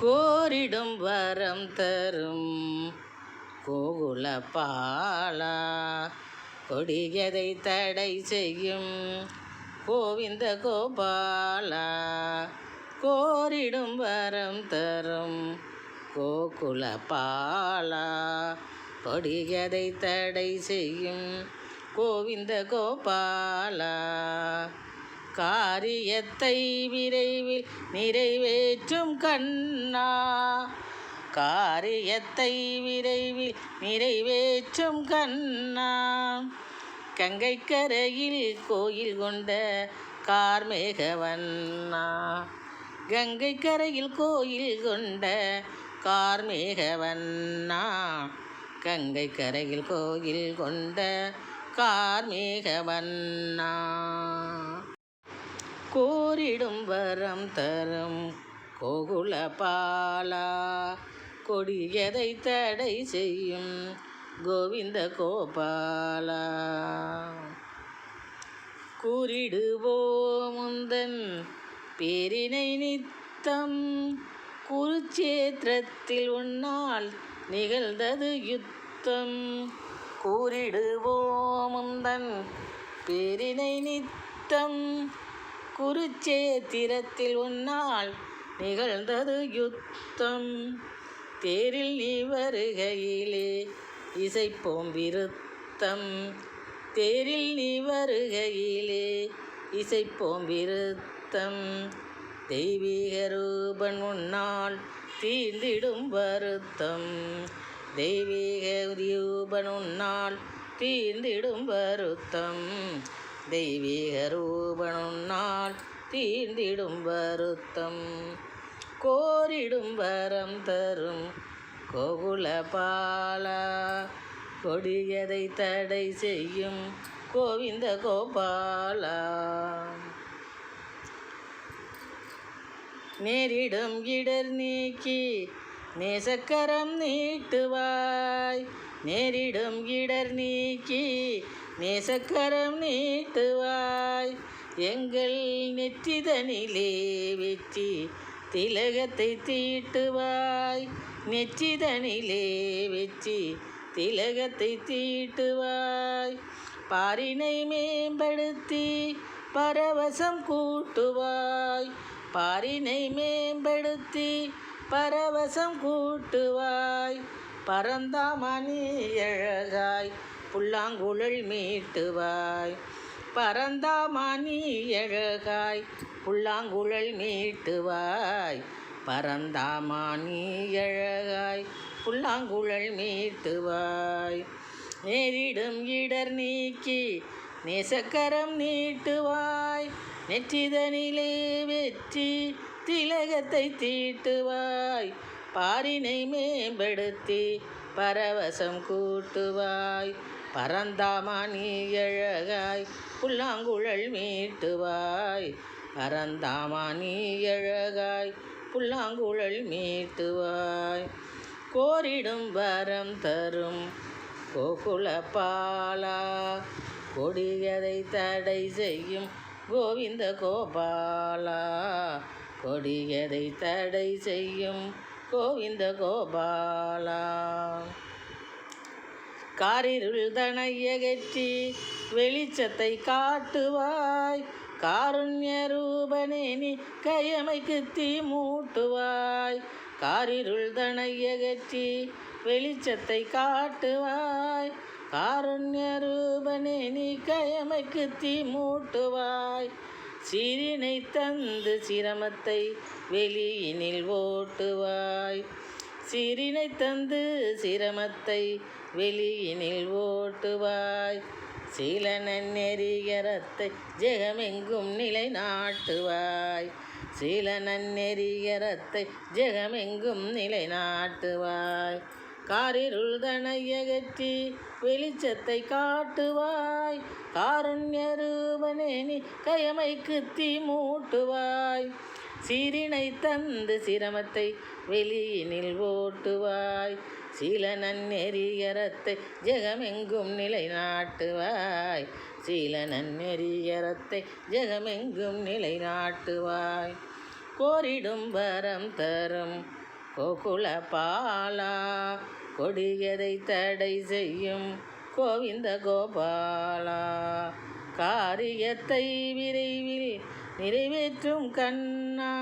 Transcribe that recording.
கோரிடும் வரம் தரும். கோகுல பாலா கொடியதை தடை செய்யும். கோவிந்த கோபாலா கோரிடும் வரம் தரும். கோகுல பாலா கொடியதை தடை செய்யும். கோவிந்த கோபாலா காரியத்தை விரைவில் நிறைவேற்றும் கண்ணா. காரியத்தை விரைவில் நிறைவேற்றும் கண்ணா. கங்கைக்கரையில் கோயில் கொண்ட கார்மேகவண்ணா. கங்கைக்கரையில் கோயில் கொண்ட கார்மேகவண்ணா. கங்கைக்கரையில் கோயில் கொண்ட கார்மேகவண்ணா. கோரிடும் வரம் தரும். கோகுல பாலா கொடியதை தடை செய்யும். கோவிந்த கோபாலா. கூறிடுவோமுந்தன் பேரினை நித்தம். குருச்சேத்திரத்தில் உன்னால் நிகழ்ந்தது யுத்தம். கூறிடுவோமுந்தன் பேரினை நித்தம். குருச்சேத்திரத்தில் உன்னால் நிகழ்ந்தது யுத்தம். தேரில் நீ வருகையிலே இசைப்போம் விருத்தம். தேரில் நீ வருகையிலே இசைப்போம் விருத்தம். தெய்வீக ரூபன் உன்னால் தீர்ந்திடும் வருத்தம். தெய்வீக ரூபன் உன்னால் தீர்ந்திடும் வருத்தம். தெய்வீக ரூபன் நாள் தீர்ந்திடும் வருத்தம். கோரிடும் வரம் தரும் கோகுல பாலா. கொடியதை தடை செய்யும் கோவிந்த கோபாலா. நேரிடும் இடர் நீக்கி நேசக்கரம் நீட்டுவாய். நேரிடும் இடர் நீக்கி நேசக்கரம் நீட்டுவாய். எங்கள் நெற்றிதனிலே வெற்றி திலகத்தை தீட்டுவாய். நெற்றிதனிலே வெற்றி திலகத்தை தீட்டுவாய். பாரினை மேம்படுத்தி பரவசம் கூட்டுவாய். பாரினை மேம்படுத்தி பரவசம் கூட்டுவாய். பரந்தாமணி அழகாய் புல்லாங்குழல் மீட்டுவாய். பரந்தாமணி அழகாய் புல்லாங்குழல் மீட்டுவாய். பரந்தாமணி அழகாய் புல்லாங்குழல் மீட்டுவாய். நேரிடும் இடர் நீக்கி நேசக்கரம் நீட்டுவாய். நெற்றிதனிலே வெற்றி திலகத்தை தீட்டுவாய் பாரினை மேம்படுத்தி பரவசம் கூட்டுவாய். பரந்தாமா நீ அழகாய் புல்லாங்குழல் மீட்டுவாய். பரந்தாமா நீ அழகாய் புல்லாங்குழல் மீட்டுவாய். கோரிடும் வரம் தரும் கோகுல பாலா கொடியதை தடை செய்யும் கோவிந்த கோபாலா. கொடியதை தடை செய்யும் கோவிந்த கோபாலா? காரிருள் தனையகற்றி வெளிச்சத்தை காட்டுவாய். காருண்ய ரூபனே நீ கயமைக்கு தீ மூட்டுவாய். காரிருள் தனையகற்றி வெளிச்சத்தை காட்டுவாய். காருண்ய ரூபனே நீ கயமைக்கு தீ மூட்டுவாய். சீரினை தந்து சிரமத்தை வெளியினில் ஓட்டுவாய். சீரினை தந்து சிரமத்தை வெளியினில் ஓட்டுவாய். சீலனன் நெறியரத்தை ஜெகமெங்கும் நிலை நாட்டுவாய் சீலனன் நெறியரத்தை ஜெகமெங்கும் நிலை நாட்டுவாய் காரிருள் தனையகற்றி வெளிச்சத்தை காட்டுவாய். காருண்யரூபனே நீ கயமைக்கு தீ மூட்டுவாய். சீரினை தந்து சிரமத்தை வெளியினில் ஓட்டுவாய். சீல நன்னெறியரத்தை ஜெகமெங்கும் நிலைநாட்டுவாய். சீல நன்னெறியரத்தை ஜெகமெங்கும் நிலைநாட்டுவாய். கோரிடும் வரம் தரும் கோகுல பாலா கொடியதை தடை செய்யும் கோவிந்த கோபாலா காரியத்தை விரைவில் நிறைவேற்றும் கண்ணா.